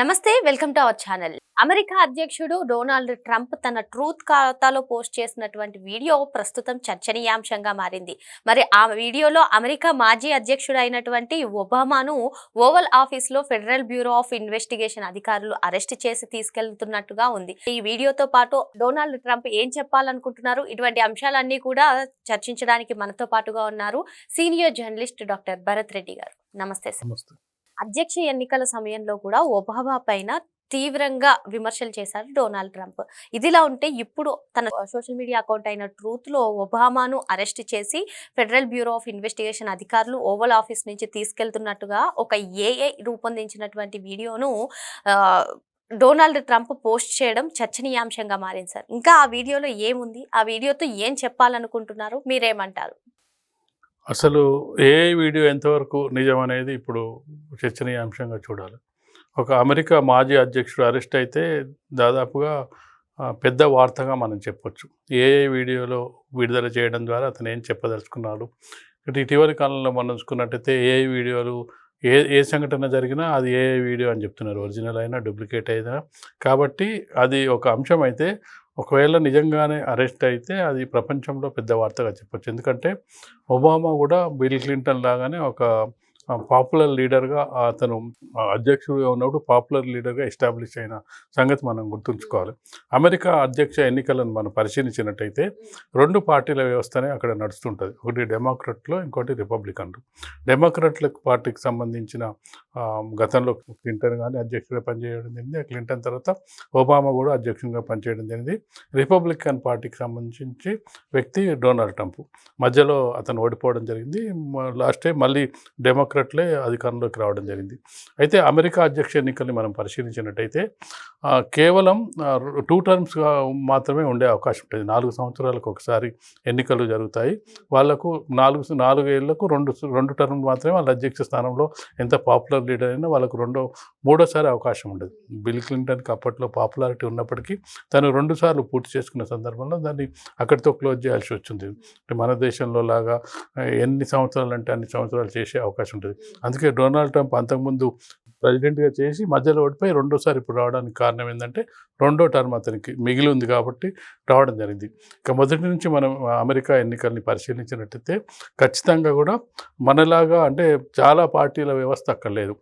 నమస్తే welcome to our channel. America అధ్యక్షుడు Donald Trump తన ట్రూత్ ఖాతాలో పోస్ట్ చేసినటువంటి వీడియో ప్రస్తుతం చర్చనీయాంశంగా మారింది. మరి ఆ వీడియోలో అమెరికా మాజీ అధ్యక్షుడు అయినటువంటి ఒబామాను ఓవల్ ఆఫీస్లో ఫెడరల్ బ్యూరో ఆఫ్ ఇన్వెస్టిగేషన్ అధికారులు అరెస్ట్ చేసి తీసుకెళ్తున్నట్టుగా ఉంది. ఈ వీడియోతో పాటు డొనాల్డ్ ట్రంప్ ఏం చెప్పాలనుకుంటున్నారు? ఇటువంటి అంశాలన్నీ కూడా చర్చించడానికి మనతో పాటుగా ఉన్నారు senior journalist doctor Bharat Reddy garu. నమస్తే సార్. అధ్యక్ష ఎన్నికల సమయంలో కూడా ఒబామా పైన తీవ్రంగా విమర్శలు చేశారు డొనాల్డ్ ట్రంప్. ఇదిలా ఉంటే ఇప్పుడు తన సోషల్ మీడియా అకౌంట్ అయిన ట్రూత్లో ఒబామాను అరెస్ట్ చేసి ఫెడరల్ బ్యూరో ఆఫ్ ఇన్వెస్టిగేషన్ అధికారులు ఓవల్ ఆఫీస్ నుంచి తీసుకెళ్తున్నట్టుగా ఒక ఏఐ రూపొందించినటువంటి వీడియోను డొనాల్డ్ ట్రంప్ పోస్ట్ చేయడం చర్చనీయాంశంగా మారింది సార్. ఇంకా ఆ వీడియోలో ఏముంది? ఆ వీడియోతో ఏం చెప్పాలనుకుంటున్నారు? మీరేమంటారు? అసలు ఏ వీడియో ఎంతవరకు నిజం అనేది ఇప్పుడు చర్చనీయాంశంగా చూడాలి. ఒక అమెరికా మాజీ అధ్యక్షుడు అరెస్ట్ అయితే దాదాపుగా పెద్ద వార్తగా మనం చెప్పొచ్చు. ఏ వీడియోలో విడుదల చేయడం ద్వారా అతను ఏం చెప్పదలుచుకున్నాడు? ఇటు ఇటీవలి కాలంలో మనం చూసుకున్నట్టయితే ఏ వీడియోలు ఏ ఏ సంఘటన జరిగినా అది ఏ వీడియో అని చెప్తున్నారు. ఒరిజినల్ అయినా డూప్లికేట్ అయినా. కాబట్టి అది ఒక అంశం అయితే ఒకవేళ నిజంగానే అరెస్ట్ అయితే అది ప్రపంచంలో పెద్ద వార్తగా చెప్పొచ్చు. ఎందుకంటే ఒబామా కూడా బిల్ క్లింటన్ లాగానే ఒక పాపులర్ లీడర్గా అతను అధ్యక్షుడిగా ఉన్నప్పుడు పాపులర్ లీడర్గా ఎస్టాబ్లిష్ అయిన సంగతి మనం గుర్తుంచుకోవాలి. అమెరికా అధ్యక్ష ఎన్నికలను మనం పరిశీలించినట్టయితే రెండు పార్టీల వ్యవస్థనే అక్కడ నడుస్తుంటుంది. ఒకటి డెమోక్రట్లో ఇంకోటి రిపబ్లికన్లు. డెమోక్రట్ల పార్టీకి సంబంధించిన గతంలో క్లింటన్ కానీ అధ్యక్షుడిగా పనిచేయడం జరిగింది. క్లింటన్ తర్వాత ఒబామా కూడా అధ్యక్షుడిగా పనిచేయడం జరిగింది. రిపబ్లికన్ పార్టీకి సంబంధించి వ్యక్తి డొనాల్డ్ ట్రంప్. మధ్యలో అతను ఓడిపోవడం జరిగింది. లాస్ట్ టైం మళ్ళీ డెమోక్రట్లే అధికారంలోకి రావడం జరిగింది. అయితే అమెరికా అధ్యక్ష ఎన్నికల్ని మనం పరిశీలించినట్టయితే కేవలం టూ టర్మ్స్గా మాత్రమే ఉండే అవకాశం ఉంటుంది. నాలుగు సంవత్సరాలకు ఒకసారి ఎన్నికలు జరుగుతాయి. వాళ్ళకు నాలుగు నాలుగు ఏళ్ళకు రెండు రెండు టర్మ్ మాత్రమే వాళ్ళ అధ్యక్ష స్థానంలో ఎంత పాపులర్ లీడర్ అయినా వాళ్ళకు రెండో మూడోసారి అవకాశం ఉండదు. బిల్ క్లింటన్కి అప్పట్లో పాపులారిటీ ఉన్నప్పటికీ తను రెండు సార్లు పూర్తి చేసుకున్న సందర్భంలో దాన్ని అక్కడితో క్లోజ్ చేయాల్సి వచ్చింది. మన దేశంలో లాగా ఎన్ని సంవత్సరాలు అంటే అన్ని సంవత్సరాలు చేసే అవకాశం ఉంటుంది. అందుకే డొనాల్డ్ ట్రంప్ అంతకుముందు ప్రెసిడెంట్గా చేసి మధ్యలో ఓడిపోయి రెండోసారి ఇప్పుడు రావడానికి కారణం ఏంటంటే రెండో టర్మ్ అతనికి మిగిలి ఉంది కాబట్టి రావడం జరిగింది. ఇక మొదటి నుంచి మనం అమెరికా ఎన్నికల్ని పరిశీలించినట్టయితే ఖచ్చితంగా కూడా మనలాగా అంటే చాలా పార్టీల వ్యవస్థ అక్కడ లేదు.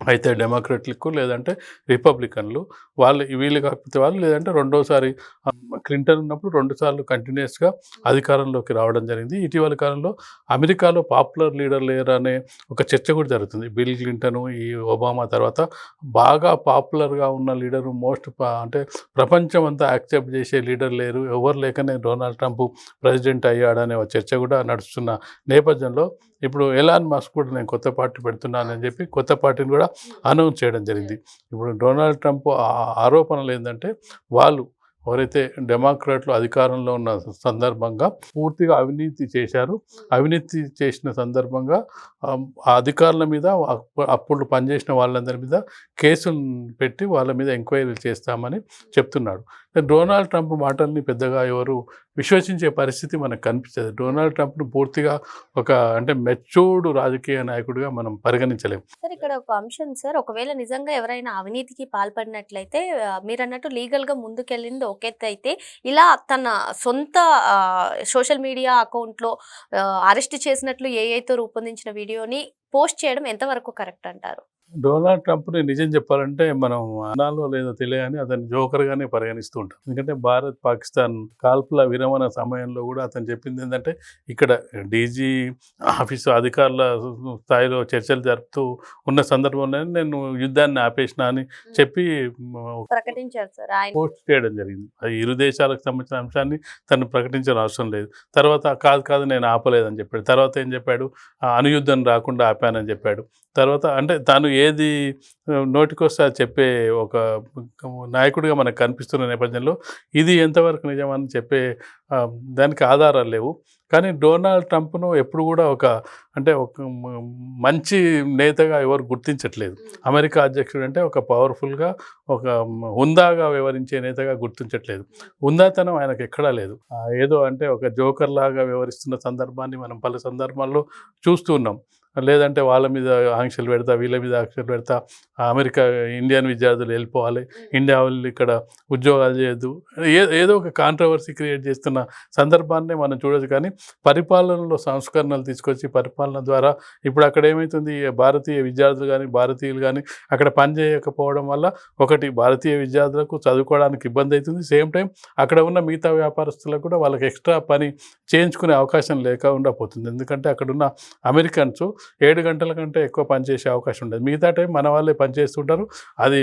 అయితే డెమోక్రట్లకు లేదంటే రిపబ్లికన్లు వాళ్ళు వీళ్ళు కాకపోతే వాళ్ళు లేదంటే రెండోసారి క్లింటన్ ఉన్నప్పుడు రెండుసార్లు కంటిన్యూస్గా అధికారంలోకి రావడం జరిగింది. ఇటీవల కాలంలో అమెరికాలో పాపులర్ లీడర్ లేరు అనే ఒక చర్చ కూడా జరుగుతుంది. బిల్ క్లింటన్ ఈ ఒబామా తర్వాత బాగా పాపులర్గా ఉన్న లీడరు మోస్ట్ అంటే ప్రపంచం అంతా యాక్సెప్ట్ చేసే లీడర్ లేరు. ఎవరు లేకనే డొనాల్డ్ ట్రంప్ ప్రెసిడెంట్ అయ్యాడనే ఒక చర్చ కూడా నడుస్తున్న నేపథ్యంలో ఇప్పుడు ఎలాన్ మాస్క్ కూడా నేను కొత్త పార్టీ పెడుతున్నానని చెప్పి కొత్త పార్టీని కూడా అనౌన్స్ చేయడం జరిగింది. ఇప్పుడు డొనాల్డ్ ట్రంప్ ఆ- ఆరోపణలు ఏంటంటే వాళ్ళు ఎవరైతే డెమోక్రాట్లు అధికారంలో ఉన్న సందర్భంగా పూర్తిగా అవినీతి చేశారు అవినీతి చేసిన సందర్భంగా ఆ, అధికారుల మీద అప్పు- అప్పుడు పనిచేసిన వాళ్ళందరి మీద కేసులు పెట్టి వాళ్ళ మీద ఎంక్వైరీలు చేస్తామని చెప్తున్నాడు. డొనాల్డ్ ట్రంప్ మాటల్ని పెద్దగా ఎవరు విశ్వసించే పరిస్థితి మనకు కనిపించదు. డొనాల్డ్ ట్రంప్ను పూర్తిగా ఒక అంటే మెచ్యూర్డ్ రాజకీయ నాయకుడిగా మనం పరిగణించలేం. సార్ ఇక్కడ ఒక అంశం సార్. ఒకవేళ నిజంగా ఎవరైనా అవినీతికి పాల్పడినట్లయితే మీరు అన్నట్టు లీగల్గా ముందుకెళ్ళింది ఒక అయితే ఇలా తన సొంత సోషల్ మీడియా అకౌంట్లో అరెస్ట్ చేసినట్లు ఏఐతో రూపొందించిన వీడియోని పోస్ట్ చేయడం ఎంతవరకు కరెక్ట్ అంటారు? డొనాల్డ్ ట్రంప్ని నిజం చెప్పాలంటే మనం అనాలో లేదో తెలియని అతని జోకర్గానే పరిగణిస్తూ ఉంటాం. ఎందుకంటే భారత్ పాకిస్తాన్ కాల్పుల విరమణ సమయంలో కూడా అతను చెప్పింది ఏంటంటే ఇక్కడ డీజీ ఆఫీసు అధికారుల స్థాయిలో చర్చలు జరుపుతూ ఉన్న సందర్భంలో నేను యుద్ధాన్ని ఆపేసిన అని చెప్పి ప్రకటించారు సార్. పోస్ట్ చేయడం జరిగింది. అది ఇరు దేశాలకు సంబంధించిన అంశాన్ని తను ప్రకటించిన అవసరం లేదు. తర్వాత కాదు కాదు నేను ఆపలేదని చెప్పాడు. తర్వాత ఏం చెప్పాడు? "ఆ, అణుయుద్ధం రాకుండా ఆపానని చెప్పాడు. తర్వాత అంటే తాను ఏది నోటికొస్తే అది చెప్పే ఒక నాయకుడిగా మనకు కనిపిస్తున్న నేపథ్యంలో ఇది ఎంతవరకు నిజమని చెప్పే దానికి ఆధారాలు లేవు. కానీ డొనాల్డ్ ట్రంప్ను ఎప్పుడు కూడా ఒక అంటే ఒక మంచి నేతగా ఎవరు గుర్తించట్లేదు. అమెరికా అధ్యక్షుడు అంటే ఒక పవర్ఫుల్గా ఒక హుందాగా వ్యవహరించే నేతగా గుర్తించట్లేదు. హుందాతనం ఆయనకు ఎక్కడా లేదు. ఏదో అంటే ఒక జోకర్ లాగా వ్యవహరిస్తున్న సందర్భాన్ని మనం పలు సందర్భాల్లో చూస్తూ ఉన్నాం. లేదంటే వాళ్ళ మీద ఆంక్షలు పెడతా వీళ్ళ మీద ఆంక్షలు పెడతా అమెరికా ఇండియన్ విద్యార్థులు వెళ్ళిపోవాలి. ఇండియా వాళ్ళు ఇక్కడ ఉద్యోగాలు చేయొద్దు. ఏ ఏదో ఒక కాంట్రవర్సీ క్రియేట్ చేస్తున్న సందర్భాన్నే మనం చూడొచ్చు. కానీ పరిపాలనలో సంస్కరణలు తీసుకొచ్చి పరిపాలన ద్వారా ఇప్పుడు అక్కడ ఏమవుతుంది భారతీయ విద్యార్థులు కానీ భారతీయులు కానీ అక్కడ పని చేయకపోవడం వల్ల ఒకటి భారతీయ విద్యార్థులకు చదువుకోవడానికి ఇబ్బంది అవుతుంది. సేమ్ టైం అక్కడ ఉన్న మిగతా వ్యాపారస్తులకు కూడా వాళ్ళకి ఎక్స్ట్రా పని చేయించుకునే అవకాశం లేకుండా పోతుంది ఎందుకంటే అక్కడ ఉన్న అమెరికన్స్ ఏడు గంటల కంటే ఎక్కువ పని చేసే అవకాశం ఉండదు. మిగతా టైం మన వాళ్ళే పని చేస్తుంటారు. అది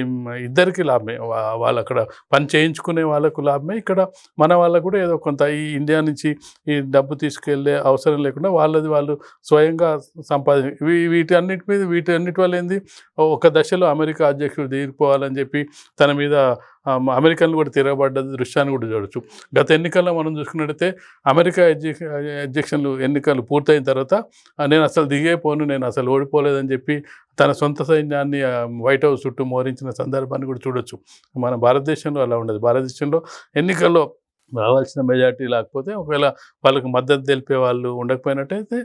ఇద్దరికి లాభమే. వాళ్ళు అక్కడ పని చేయించుకునే వాళ్ళకు లాభమే. ఇక్కడ మన వాళ్ళకు కూడా ఏదో కొంత ఈ ఇండియా నుంచి ఈ డబ్బు తీసుకెళ్ళే అవసరం లేకుండా వాళ్ళది వాళ్ళు స్వయంగా సంపాది వీటి అన్నిటి మీద వీటి అన్నిటి వల్ల ఏంది? ఒక దశలో అమెరికా అధ్యక్షుడు తీరిపోవాలని చెప్పి తన మీద అమెరికన్లు కూడా తిరగబడ్డ దృశ్యాన్ని కూడా చూడొచ్చు. గత ఎన్నికల్లో మనం చూసుకున్నట్టయితే అమెరికా అధ్యక్ష అధ్యక్షన్లు ఎన్నికలు పూర్తయిన తర్వాత నేను అసలు దిగేపోను నేను అసలు ఓడిపోలేదని చెప్పి తన సొంత సైన్యాన్ని వైట్ హౌస్ చుట్టూ మోహరించిన సందర్భాన్ని కూడా చూడొచ్చు. మన భారతదేశంలో అలా ఉండదు. భారతదేశంలో ఎన్నికల్లో రావాల్సిన మెజార్టీ లేకపోతే ఒకవేళ వాళ్ళకి మద్దతు తెలిపే వాళ్ళు ఉండకపోయినట్టయితే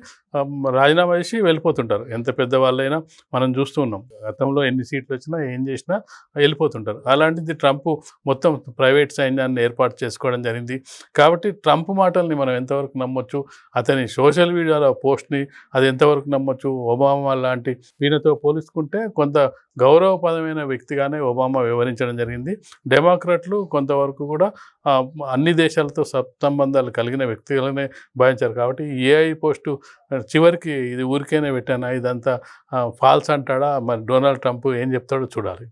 రాజీనామా చేసి వెళ్ళిపోతుంటారు. ఎంత పెద్ద వాళ్ళైనా మనం చూస్తూ ఉన్నాం. గతంలో ఎన్ని సీట్లు వచ్చినా ఏం చేసినా వెళ్ళిపోతుంటారు. అలాంటిది ట్రంప్ మొత్తం ప్రైవేట్ సైన్యాన్ని ఏర్పాటు చేసుకోవడం జరిగింది. కాబట్టి ట్రంప్ మాటల్ని మనం ఎంతవరకు నమ్మొచ్చు? అతని సోషల్ మీడియాలో పోస్ట్ని అది ఎంతవరకు నమ్మొచ్చు? ఒబామా లాంటి వీళ్ళతో పోల్చుకుంటే కొంత గౌరవపదమైన వ్యక్తిగానే ఒబామా వివరించడం జరిగింది. డెమోక్రాట్లు కొంతవరకు కూడా అన్ని దేశాలతో సత్సంబంధాలు కలిగిన వ్యక్తులనే భావించారు. కాబట్టి ఏఐ పోస్టు చివరికి ఇది ఊరికేనే పెట్టానా? ఇదంతా ఫాల్స్ అంటాడా? మరి డొనాల్డ్ ట్రంప్ ఏం చెప్తాడో చూడాలి.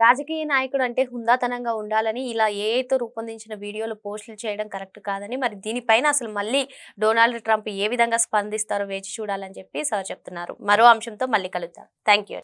రాజకీయ నాయకుడు అంటే హుందాతనంగా ఉండాలని ఇలా ఏఐతో రూపొందించిన వీడియోలు పోస్టులు చేయడం కరెక్ట్ కాదని మరి దీనిపైన అసలు మళ్ళీ డొనాల్డ్ ట్రంప్ ఏ విధంగా స్పందిస్తారో వేచి చూడాలని చెప్పి సార్ చెప్తున్నారు. మరో అంశంతో మళ్ళీ కలుద్దాం. Thank you